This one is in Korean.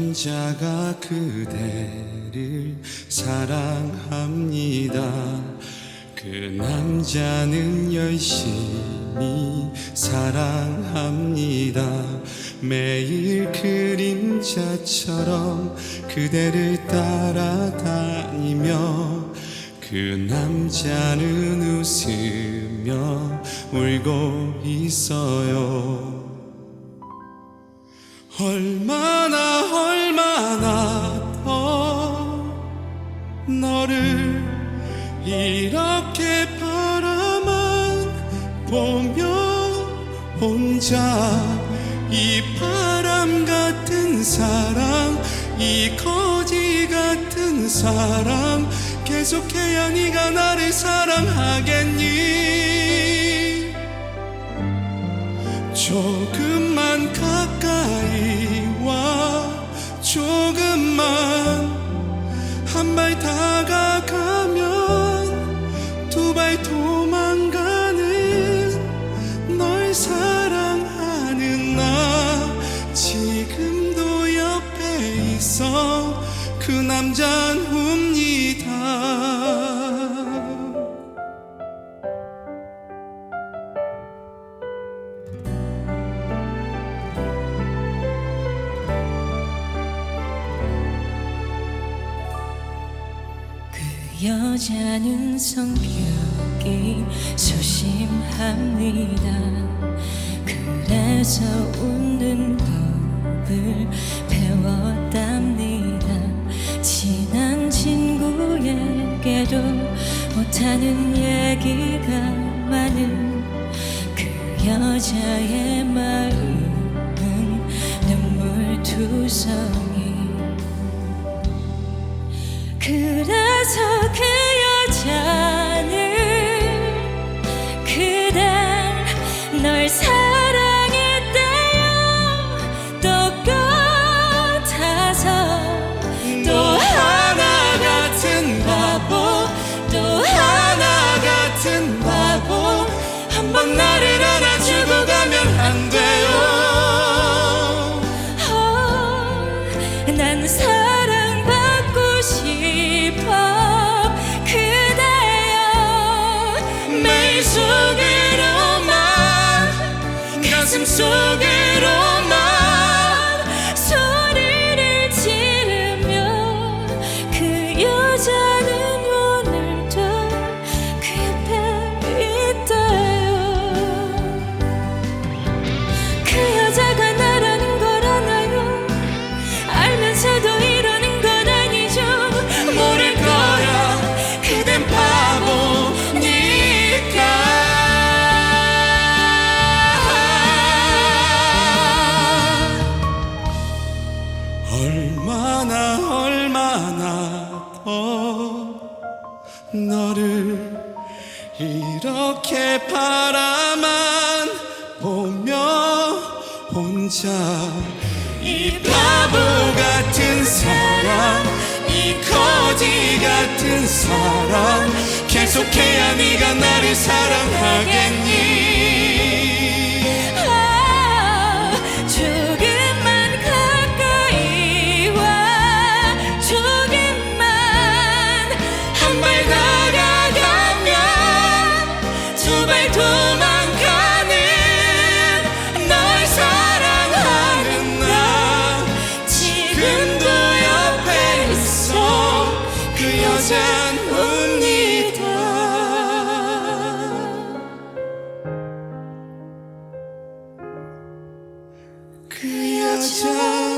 남자가 그대를 사랑합니다. 그 남자는 열심히 사랑합니다. 매일 그림자처럼 그대를 따라다니며 그 남자는 웃으며 울고 있어요. 얼마나 이렇게 바라만 보며 혼자 이 바람 같은 사랑 이 거지 같은 사랑 계속해야 네가 나를 사랑하겠니? 조금만 가까이 와 조금만 한 발 다가가면 두발 여자는 성격이 소심합니다. 그래서 웃는 법을 배웠답니다. 친한 친구에게도 못하는 얘기가 많은 그 여자의 마음은 눈물투성 가슴 속으로 얼마나 더 너를 이렇게 바라만 보며 혼자 이 바보 같은 사랑 이 거지 같은 사랑 계속해야 네가 나를 사랑하겠니 여잔 웁니다. 그 여자